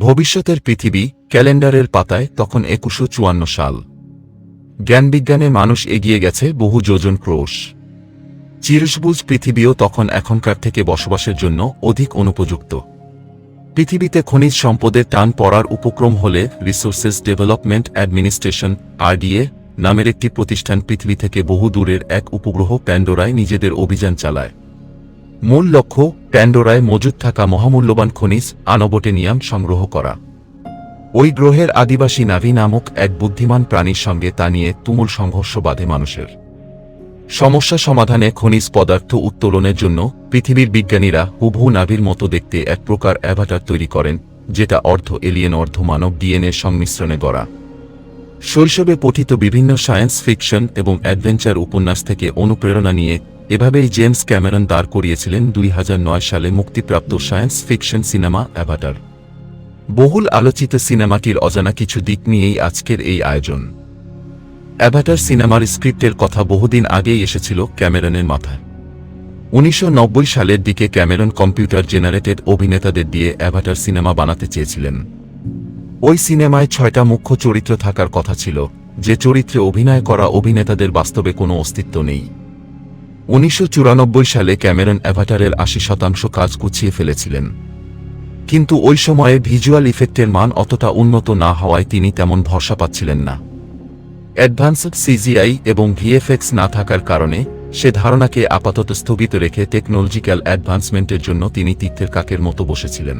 ভবিষ্যতের পৃথিবী ক্যালেন্ডারের পাতায় তখন একুশো চুয়ান্ন সাল। জ্ঞানবিজ্ঞানে মানুষ এগিয়ে গেছে বহু যোজন ক্রোশ। চিরসবুজ পৃথিবীও তখন এখনকার থেকে বসবাসের জন্য অধিক অনুপযুক্ত। পৃথিবীতে খনিজ সম্পদের টান পড়ার উপক্রম হলে রিসোর্সেস ডেভেলপমেন্ট অ্যাডমিনিস্ট্রেশন, আরডিএ, নামের একটি প্রতিষ্ঠান পৃথিবী থেকে বহু দূরের এক উপগ্রহ প্যান্ডোরায় নিজেদের অভিযান চালায়। মূল লক্ষ্য প্যান্ডোরায় মজুদ থাকা মহামূল্যবান খনিজ আনবটেনিয়াম সংগ্রহ করা। ওই গ্রহের আদিবাসী নাভি নামক এক বুদ্ধিমান প্রাণীর সঙ্গে তা নিয়ে তুমুল সংঘর্ষ বাধে মানুষের। সমস্যা সমাধানে খনিজ পদার্থ উত্তোলনের জন্য পৃথিবীর বিজ্ঞানীরা হুভু নাভির মতো দেখতে এক প্রকার অ্যাভাটার তৈরি করেন, যেটা অর্ধ এলিয়েন, অর্ধ মানব ডিএনএ সংমিশ্রণে গড়া। শৈশবে পঠিত বিভিন্ন সায়েন্স ফিকশন এবং অ্যাডভেঞ্চার উপন্যাস থেকে অনুপ্রেরণা নিয়ে এভাবেই জেমস ক্যামেরন দাঁড় করিয়েছিলেন দুই হাজার নয় সালে মুক্তিপ্রাপ্ত সায়েন্স ফিকশন সিনেমা অ্যাভাটার। বহুল আলোচিত সিনেমাটির অজানা কিছু দিক নিয়েই আজকের এই আয়োজন। অ্যাভাটার সিনেমার স্ক্রিপ্টের কথা বহুদিন আগেই এসেছিল ক্যামেরনের মাথায়। উনিশশো নব্বই সালের দিকে ক্যামেরন কম্পিউটার জেনারেটেড অভিনেতাদের দিয়ে অ্যাভাটার সিনেমা বানাতে চেয়েছিলেন। ওই সিনেমায় ছয়টা মুখ্য চরিত্র থাকার কথা ছিল, যে চরিত্রে অভিনয় করা অভিনেতাদের বাস্তবে কোনো অস্তিত্ব নেই। উনিশশো চুরানব্বই সালে ক্যামেরন অ্যাভাটারের আশি শতাংশ কাজ গুছিয়ে ফেলেছিলেন। কিন্তু ওই সময়ে ভিজুয়াল ইফেক্টের মান অতটা উন্নত না হওয়ায় তিনি তেমন ভরসা পাচ্ছিলেন না। অ্যাডভান্সড সিজিআই এবং ভিএফএক্স না থাকার কারণে সে ধারণাকে আপাতত স্থগিত রেখে টেকনোলজিক্যাল অ্যাডভান্সমেন্টের জন্য তিনি তীর্থের কাকের মতো বসেছিলেন।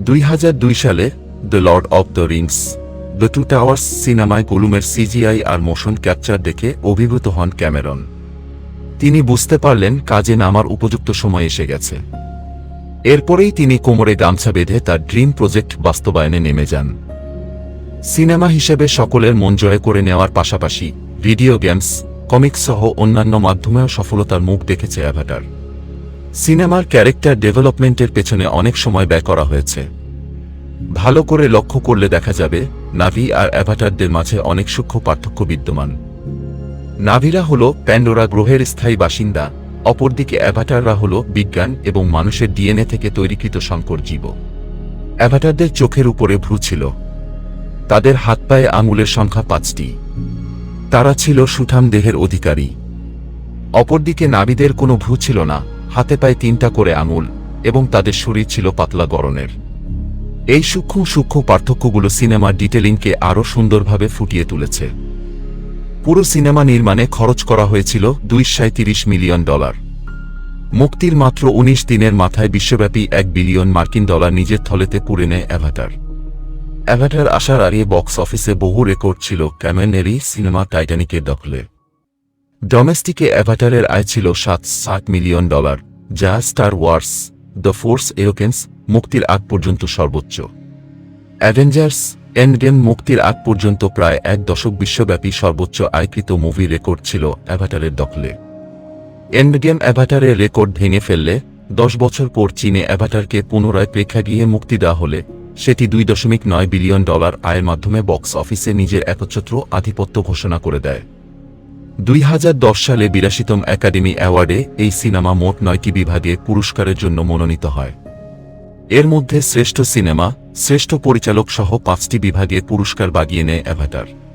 দুই হাজার দুই সালে the lord of the rings, the two towers সিনেমায় গোলুমের সিজিআই আর মোশন ক্যাপচার দেখে অভিভূত হন ক্যামেরন। তিনি বুঝতে পারলেন কাজে নামার উপযুক্ত সময় এসে গেছে। এরপরেই তিনি কোমরে গামছা বেঁধে তার ড্রিম প্রজেক্ট বাস্তবায়নে নেমে যান। সিনেমা হিসেবে সকলের মন জয় করে নেওয়ার পাশাপাশি ভিডিও গেমস, কমিক্স সহ অন্যান্য মাধ্যমেও সফলতার মুখ দেখেছে অ্যাভাটার। সিনেমার ক্যারেক্টার ডেভেলপমেন্টের পেছনে অনেক সময় ব্যয় করা হয়েছে। ভালো করে লক্ষ্য করলে দেখা যাবে, নাভি আর অ্যাভাটারদের মাঝে অনেক সূক্ষ্ম পার্থক্য বিদ্যমান। নাভিরা হল প্যান্ডোরা গ্রহের স্থায়ী বাসিন্দা, অপরদিকে অ্যাভাটাররা হল বিজ্ঞান এবং মানুষের ডিএনএ থেকে তৈরিকৃত সংকর জীব। অ্যাভাটারদের চোখের উপরে ভ্রু ছিল। তাদের হাত পায়ে আঙুলের সংখ্যা পাঁচটি। তারা ছিল সুঠাম দেহের অধিকারী। অপরদিকে নাবিদের কোনো ভ্রু ছিল না, হাতে পায়ে তিনটা করে আঙুল এবং তাদের শরীর ছিল পাতলা গরনের এই সূক্ষ্ম সূক্ষ্ম পার্থক্যগুলো সিনেমার ডিটেলিংকে আরও সুন্দরভাবে ফুটিয়ে তুলেছে। পুরো সিনেমা নির্মাণে খরচ করা হয়েছিল দুই মিলিয়ন ডলার। মুক্তির মাত্র ১৯ দিনের মাথায় বিশ্বব্যাপী এক বিলিয়ন মার্কিন ডলার নিজের থলেতে পুড়ে নেয় অ্যাভাটার। অ্যাভাটার আসার আগে বক্স অফিসে বহু রেকর্ড ছিল ক্যামেনেরি সিনেমা টাইটানিকের দখলে। ডোমেস্টিকে অ্যাভাটারের আয় ছিল সাত ষাট মিলিয়ন ডলার, যা star wars, the force awakens মুক্তির আগ পর্যন্ত সর্বোচ্চ। অ্যাভেঞ্জার্স এন্ডগেম মুক্তির আগ পর্যন্ত প্রায় এক দশক বিশ্বব্যাপী সর্বোচ্চ আয়কৃত মুভি রেকর্ড ছিল অ্যাভাটারের দখলে। এন্ডগেম অ্যাভাটারের রেকর্ড ভেঙে ফেললে দশ বছর পর চীনে অ্যাভাটারকে পুনরায় প্রেক্ষাগৃহে মুক্তি দেওয়া হলে সেটি দুই দশমিক নয় বিলিয়ন ডলার আয়ের মাধ্যমে বক্স অফিসে নিজের একচ্ছত্র আধিপত্য ঘোষণা করে দেয়। দুই হাজার দশ সালে বিরাশিতম একাডেমি অ্যাওয়ার্ডে এই সিনেমা মোট নয়টি বিভাগে পুরস্কারের জন্য মনোনীত হয়। এর মধ্যে শ্রেষ্ঠ সিনেমা শ্রেষ্ঠ পরিচালক সহ পাঁচটি বিভাগে পুরস্কার বাগিয়ে নেয় অ্যাভাটার।